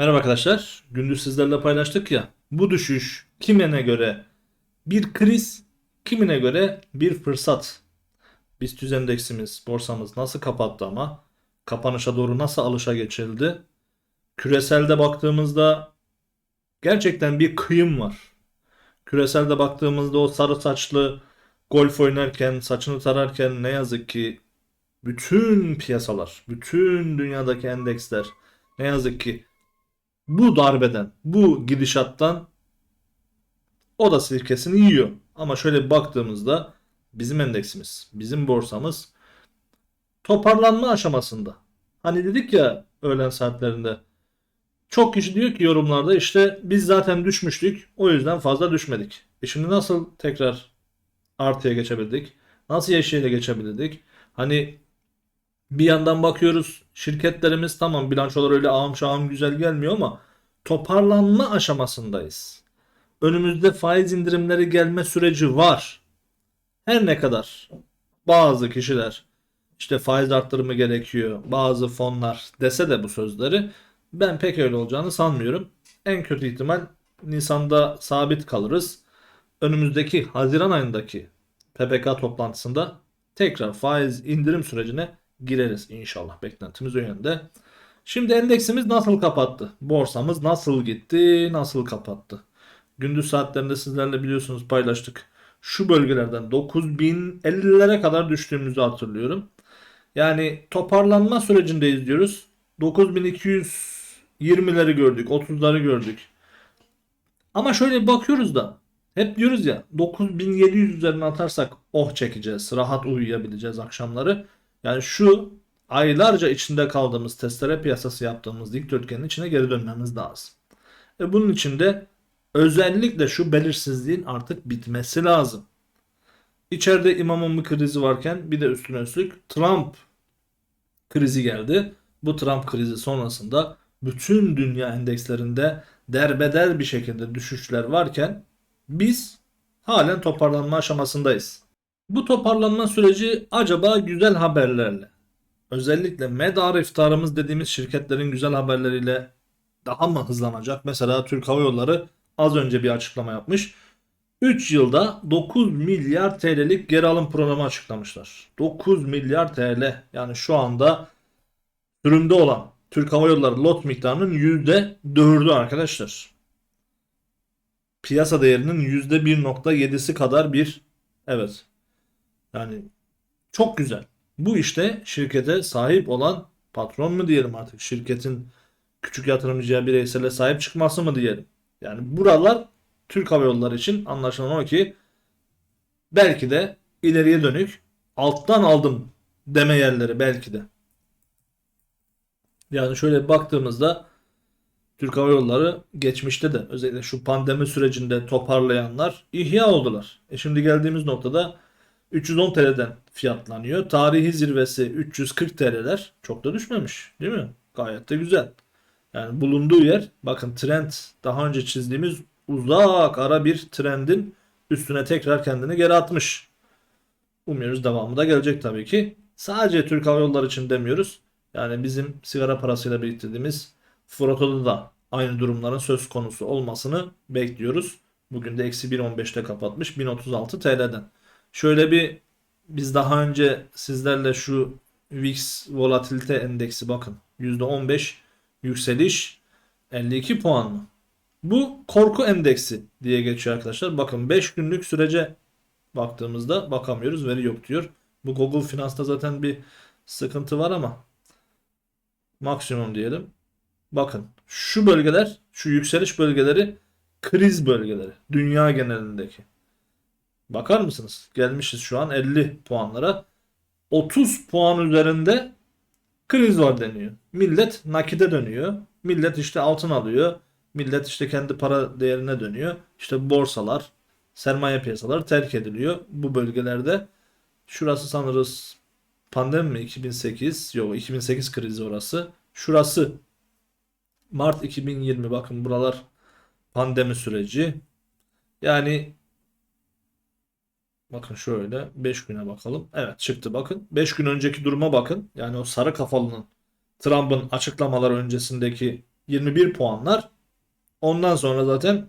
Merhaba arkadaşlar. Gündüz sizlerle paylaştık ya. Bu düşüş kimine göre bir kriz, kimine göre bir fırsat. BIST endeksimiz, borsamız nasıl kapattı ama kapanışa doğru nasıl alışa geçildi? Küreselde baktığımızda gerçekten bir kıyım var. Küreselde baktığımızda o sarı saçlı golf oynarken, saçını tararken ne yazık ki bütün piyasalar, bütün dünyadaki endeksler ne yazık ki bu darbeden, bu gidişattan o da sirkesini yiyor. Ama şöyle baktığımızda bizim endeksimiz, bizim borsamız toparlanma aşamasında. Hani dedik ya öğlen saatlerinde çok kişi diyor ki yorumlarda işte biz zaten düşmüştük o yüzden fazla düşmedik. E şimdi nasıl tekrar artıya geçebildik? Nasıl yeşile geçebildik? Hani bir yandan bakıyoruz şirketlerimiz tamam bilançolar öyle ağım şahım güzel gelmiyor ama toparlanma aşamasındayız. Önümüzde faiz indirimleri gelme süreci var. Her ne kadar bazı kişiler işte faiz arttırımı gerekiyor, bazı fonlar dese de bu sözleri ben pek öyle olacağını sanmıyorum. En kötü ihtimal Nisan'da sabit kalırız. Önümüzdeki Haziran ayındaki PPK toplantısında tekrar faiz indirim sürecine gireriz inşallah. Beklentimiz o yönde. Şimdi endeksimiz nasıl kapattı? Borsamız nasıl gitti? Nasıl kapattı? Gündüz saatlerinde sizlerle biliyorsunuz paylaştık. Şu bölgelerden 9050'lere kadar düştüğümüzü hatırlıyorum. Yani toparlanma sürecindeyiz diyoruz. 9220'leri gördük, 30'ları gördük. Ama şöyle bakıyoruz da hep diyoruz ya 9700 üzerine atarsak oh çekeceğiz, rahat uyuyabileceğiz akşamları. Yani şu aylarca içinde kaldığımız testere piyasası yaptığımız dikdörtgenin içine geri dönmemiz lazım. Ve bunun için de özellikle şu belirsizliğin artık bitmesi lazım. İçeride bir krizi varken bir de üstüne üstlük Trump krizi geldi. Bu Trump krizi sonrasında bütün dünya endekslerinde derbeder bir şekilde düşüşler varken biz halen toparlanma aşamasındayız. Bu toparlanma süreci acaba güzel haberlerle, özellikle medar iftarımız dediğimiz şirketlerin güzel haberleriyle daha mı hızlanacak? Mesela Türk Hava Yolları az önce bir açıklama yapmış. 3 yılda 9 milyar TL'lik geri alım programı açıklamışlar. 9 milyar TL yani şu anda sürümde olan Türk Hava Yolları lot miktarının %4'ü arkadaşlar. Piyasa değerinin %1.7'si kadar bir evet yani çok güzel. Bu işte şirkete sahip olan patron mu diyelim artık şirketin küçük yatırımcıya bireysele sahip çıkması mı diyelim. Yani buralar Türk Hava Yolları için anlaşılan o ki belki de ileriye dönük alttan aldım deme yerleri belki de. Yani şöyle baktığımızda Türk Hava Yolları geçmişte de özellikle şu pandemi sürecinde toparlayanlar ihya oldular. E şimdi geldiğimiz noktada 310 TL'den fiyatlanıyor. Tarihi zirvesi 340 TL'ler çok da düşmemiş değil mi? Gayet de güzel. Yani bulunduğu yer bakın trend daha önce çizdiğimiz uzak ara bir trendin üstüne tekrar kendini geri atmış. Umuyoruz devamı da gelecek tabii ki. Sadece Türk Hava Yolları için demiyoruz. Yani bizim sigara parasıyla biriktirdiğimiz Froto'da da aynı durumların söz konusu olmasını bekliyoruz. Bugün de eksi 1.15'te kapatmış 1036 TL'den. Şöyle bir biz daha önce sizlerle şu VIX volatilite endeksi bakın %15 yükseliş 52 puan mı? Bu korku endeksi diye geçiyor arkadaşlar. Bakın 5 günlük sürece baktığımızda bakamıyoruz veri yok diyor. Bu Google Finans'ta zaten bir sıkıntı var ama maksimum diyelim. Bakın şu bölgeler şu yükseliş bölgeleri kriz bölgeleri dünya genelindeki. Bakar mısınız? Gelmişiz şu an 50 puanlara. 30 puan üzerinde kriz var deniyor. Millet nakide dönüyor. Millet işte altın alıyor. Millet işte kendi para değerine dönüyor. İşte borsalar, sermaye piyasaları terk ediliyor bu bölgelerde. Şurası sanırız pandemi mi? 2008. Yok 2008 krizi orası. Şurası Mart 2020. Bakın buralar pandemi süreci. Yani Bakın şöyle 5 güne bakalım. Evet çıktı bakın. 5 gün önceki duruma bakın. Yani o sarı kafalının Trump'ın açıklamaları öncesindeki 21 puanlar. Ondan sonra zaten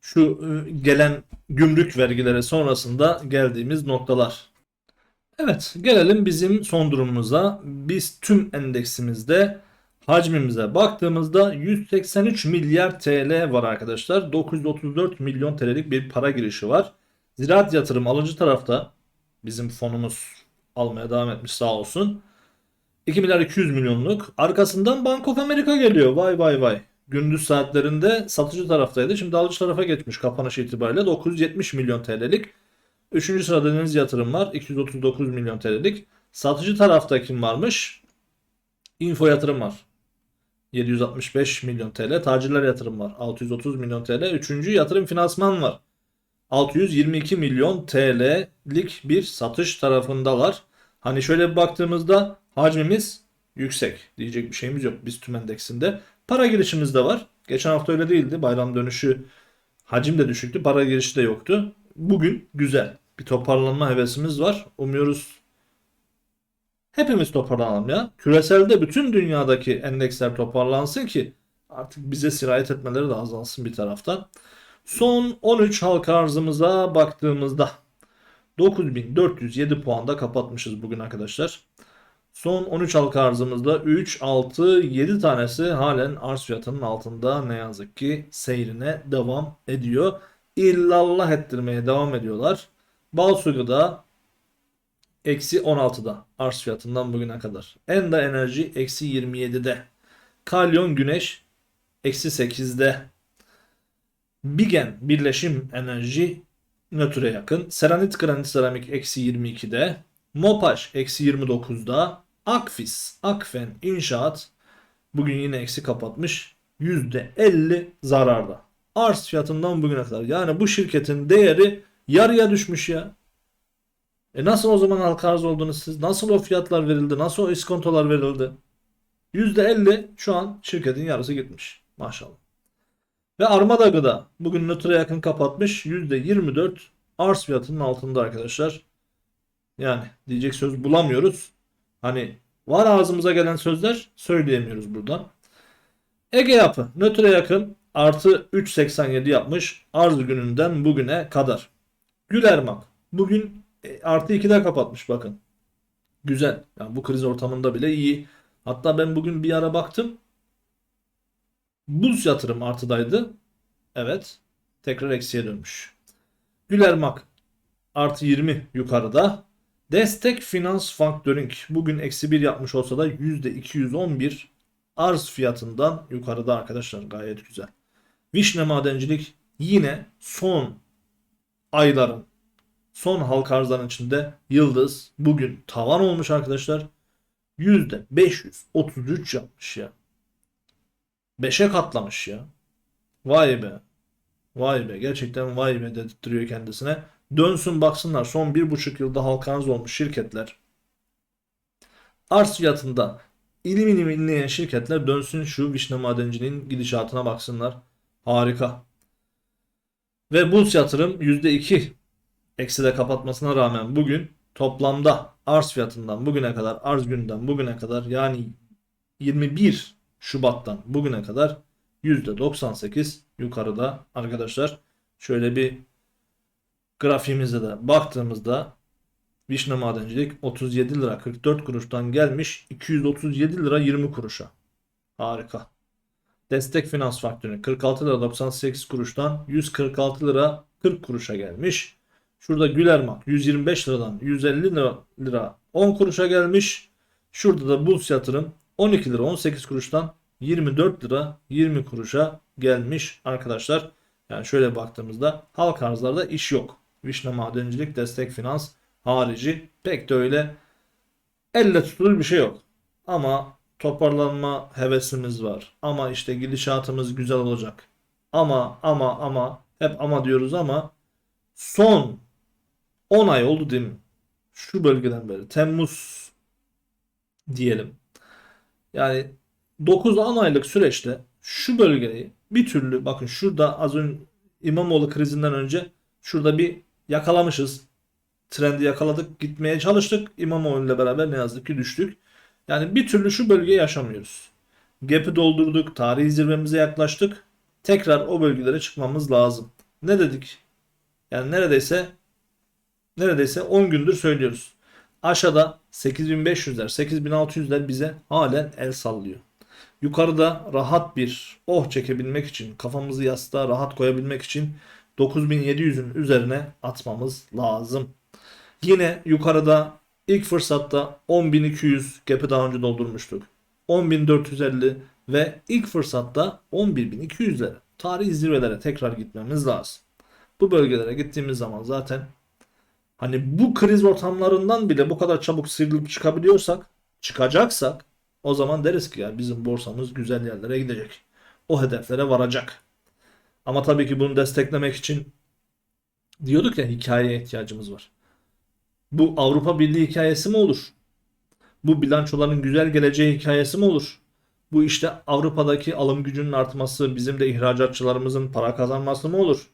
şu e, gelen gümrük vergileri sonrasında geldiğimiz noktalar. Evet, gelelim bizim son durumumuza. Biz tüm endeksimizde hacmimize baktığımızda 183 milyar TL var arkadaşlar. 934 milyon TL'lik bir para girişi var. Ziraat yatırım alıcı tarafta bizim fonumuz almaya devam etmiş sağ olsun. 2 milyar 200 milyonluk. Arkasından Bank of America geliyor. Vay vay vay. Gündüz saatlerinde satıcı taraftaydı. Şimdi alıcı tarafa geçmiş kapanış itibariyle 970 milyon TL'lik. Üçüncü sırada Deniz Yatırım var. 239 milyon TL'lik. Satıcı tarafta kim varmış? Info Yatırım var. 765 milyon TL. Tacirler Yatırım var. 630 milyon TL. Üçüncü Yatırım Finansman var. 622 milyon TL'lik bir satış tarafındalar. Hani şöyle bir baktığımızda hacmimiz yüksek. Diyecek bir şeyimiz yok biz tüm endeksinde. Para girişimiz de var. Geçen hafta öyle değildi. Bayram dönüşü hacim de düşüktü. Para girişi de yoktu. Bugün güzel. Bir toparlanma hevesimiz var. Umuyoruz hepimiz toparlanalım ya. Küreselde bütün dünyadaki endeksler toparlansın ki artık bize sirayet etmeleri de azalsın bir taraftan. Son 13 halka arzımıza baktığımızda 9407 puanda kapatmışız bugün arkadaşlar. Son 13 halka arzımızda 3, 6, 7 tanesi halen arz fiyatının altında ne yazık ki seyrine devam ediyor. İllallah ettirmeye devam ediyorlar. Balsugu'da eksi 16'da arz fiyatından bugüne kadar. Enda Enerji eksi 27'de. Kalyon Güneş eksi 8'de. Bigen Birleşim Enerji nötre yakın. Seranit Granit Seramik eksi 22'de. Mopaş eksi 29'da. Akfis, Akfen İnşaat bugün yine eksi kapatmış. %50 zararda. Arz fiyatından bugüne kadar. Yani bu şirketin değeri yarıya düşmüş ya. E nasıl o zaman halka arz oldunuz siz? Nasıl o fiyatlar verildi? Nasıl o iskontolar verildi? %50 şu an şirketin yarısı gitmiş. Maşallah. Ve Armada Gıda bugün nötre yakın kapatmış. %24 arz fiyatının altında arkadaşlar. Yani diyecek söz bulamıyoruz. Hani var ağzımıza gelen sözler söyleyemiyoruz buradan. Ege Yapı nötre yakın artı 3.87 yapmış arz gününden bugüne kadar. Gülermak bugün e, artı 2'de kapatmış bakın. Güzel. Yani bu kriz ortamında bile iyi. Hatta ben bugün bir ara baktım. Buz yatırım artıdaydı. Evet. Tekrar eksiye dönmüş. Gülermak artı 20 yukarıda. Destek Finans Factoring bugün eksi 1 yapmış olsa da %211 arz fiyatından yukarıda arkadaşlar gayet güzel. Vişne Madencilik yine son ayların son halka arzların içinde yıldız bugün tavan olmuş arkadaşlar. %533 yapmış ya. 5'e katlamış ya. Vay be. Vay be. Gerçekten vay be dedirtiyor kendisine. Dönsün baksınlar son bir buçuk yılda halka olmuş şirketler. Arz fiyatında ilim ilim inleyen şirketler dönsün şu vişne madenciliğin gidişatına baksınlar. Harika. Ve Bulls yatırım %2 ekside kapatmasına rağmen bugün toplamda arz fiyatından bugüne kadar arz günden bugüne kadar yani 21 Şubat'tan bugüne kadar %98 yukarıda arkadaşlar. Şöyle bir grafiğimize de baktığımızda Vişne Madencilik 37 lira 44 kuruştan gelmiş 237 lira 20 kuruşa. Harika. Destek Finans Faktörü 46 lira 98 kuruştan 146 lira 40 kuruşa gelmiş. Şurada Gülermak 125 liradan 150 lira, lira 10 kuruşa gelmiş. Şurada da Bulls Yatırım 12 lira 18 kuruştan 24 lira 20 kuruşa gelmiş arkadaşlar. Yani şöyle baktığımızda halk arzlarda iş yok. Vişne Madencilik, Destek Finans harici pek de öyle elle tutulur bir şey yok. Ama toparlanma hevesimiz var. Ama işte gidişatımız güzel olacak. Ama ama ama hep ama diyoruz ama son 10 ay oldu değil mi? Şu bölgeden beri Temmuz diyelim. Yani 9-10 aylık süreçte şu bölgeyi bir türlü bakın şurada az önce İmamoğlu krizinden önce şurada bir yakalamışız. Trendi yakaladık, gitmeye çalıştık. İmamoğlu ile beraber ne yazık ki düştük. Yani bir türlü şu bölgeyi yaşamıyoruz. Gap'i doldurduk. Tarihi zirvemize yaklaştık. Tekrar o bölgelere çıkmamız lazım. Ne dedik? Yani neredeyse neredeyse 10 gündür söylüyoruz. Aşağıda 8500'ler, 8600'ler bize halen el sallıyor. Yukarıda rahat bir oh çekebilmek için, kafamızı yastığa rahat koyabilmek için 9700'ün üzerine atmamız lazım. Yine yukarıda ilk fırsatta 10200 gap'i daha önce doldurmuştuk. 10450 ve ilk fırsatta 11200'lere, tarihi zirvelere tekrar gitmemiz lazım. Bu bölgelere gittiğimiz zaman zaten hani bu kriz ortamlarından bile bu kadar çabuk sıyrılıp çıkabiliyorsak, çıkacaksak o zaman deriz ki ya bizim borsamız güzel yerlere gidecek. O hedeflere varacak. Ama tabii ki bunu desteklemek için diyorduk ya hikayeye ihtiyacımız var. Bu Avrupa Birliği hikayesi mi olur? Bu bilançoların güzel geleceği hikayesi mi olur? Bu işte Avrupa'daki alım gücünün artması, bizim de ihracatçılarımızın para kazanması mı olur?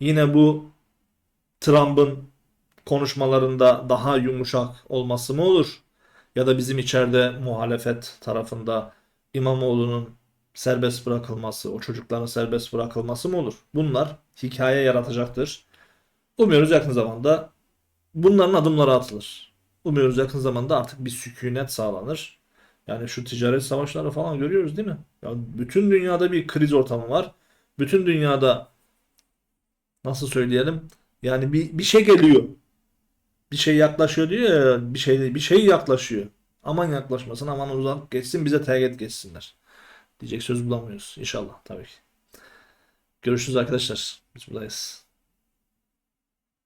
Yine bu Trump'ın konuşmalarında daha yumuşak olması mı olur? Ya da bizim içeride muhalefet tarafında İmamoğlu'nun serbest bırakılması, o çocukların serbest bırakılması mı olur? Bunlar hikaye yaratacaktır. Umuyoruz yakın zamanda bunların adımları atılır. Umuyoruz yakın zamanda artık bir sükunet sağlanır. Yani şu ticaret savaşları falan görüyoruz değil mi? Ya bütün dünyada bir kriz ortamı var. Bütün dünyada nasıl söyleyelim? Yani bir, bir şey geliyor. Bir şey yaklaşıyor diyor ya bir şey bir şey yaklaşıyor. Aman yaklaşmasın aman uzak geçsin bize teğet geçsinler. Diyecek söz bulamıyoruz inşallah tabii ki. Görüşürüz arkadaşlar. Biz buradayız.